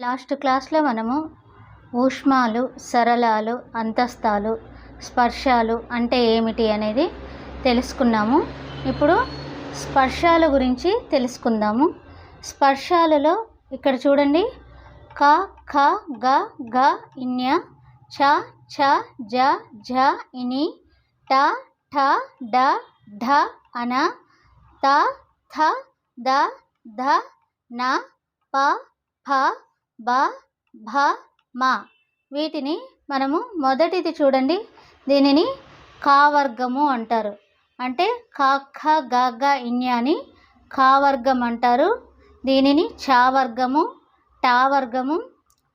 Last క్లాస్లో మనము ఊష్మాలు సరళాలు అంతస్తాలు స్పర్శాలు అంటే ఏమిటి అనేది తెలుసుకున్నాము. ఇప్పుడు స్పర్శాల గురించి తెలుసుకుందాము. స్పర్శాలలో ఇక్కడ చూడండి. క ఖ గ గ ఇన్య చ చ జ జ ఇని ట ఠ డ ఢ అన త థ ద ధ న ప ఫ బ భ మా. వీటిని మనము మొదటిది చూడండి. దీనిని కావర్గము అంటారు. అంటే కాఖ ఖ గ అని కావర్గం అంటారు. దీనిని చావర్గము టావర్గము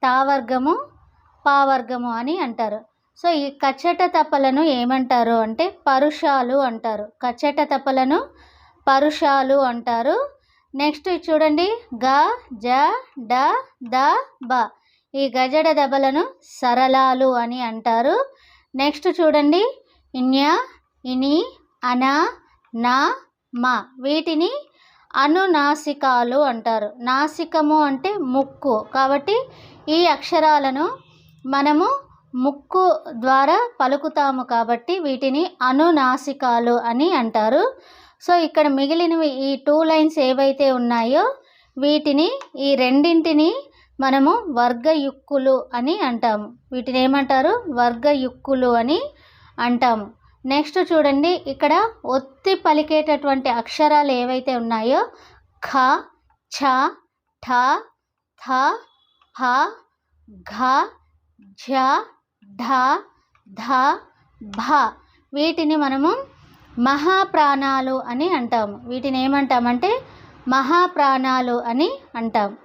తావర్గము పావర్గము అని అంటారు. సో ఈ కచ్చట తప్పలను ఏమంటారు అంటే పరుషాలు అంటారు. కచ్చట తప్పలను పరుషాలు అంటారు. నెక్స్ట్ చూడండి. గ జ డ ద బ. ఈ గజడ దెబ్బలను సరళాలు అని అంటారు. నెక్స్ట్ చూడండి. ఇన్య ఇని అన నా మ. వీటిని అనునాసికాలు అంటారు. నాసికము అంటే ముక్కు. కాబట్టి ఈ అక్షరాలను మనము ముక్కు ద్వారా పలుకుతాము కాబట్టి వీటిని అనునాసికాలు అని అంటారు. సో ఇక్కడ మిగిలినవి ఈ టూ లైన్స్ ఏవైతే ఉన్నాయో వీటిని ఈ రెండింటిని మనము వర్గయుక్కులు అని అంటాము. వీటిని ఏమంటారు? వర్గయుక్కులు అని అంటాము. నెక్స్ట్ చూడండి ఇక్కడ ఒత్తి పలికేటటువంటి అక్షరాలు ఏవైతే ఉన్నాయో ఖ ఛ ఠ థ ఫ ఘ ఝ ఢ ధ భ వీటిని మనము మహాప్రాణాలు అని అంటాము. వీటిని ఏమంటామంటే మహాప్రాణాలు అని అంటాం.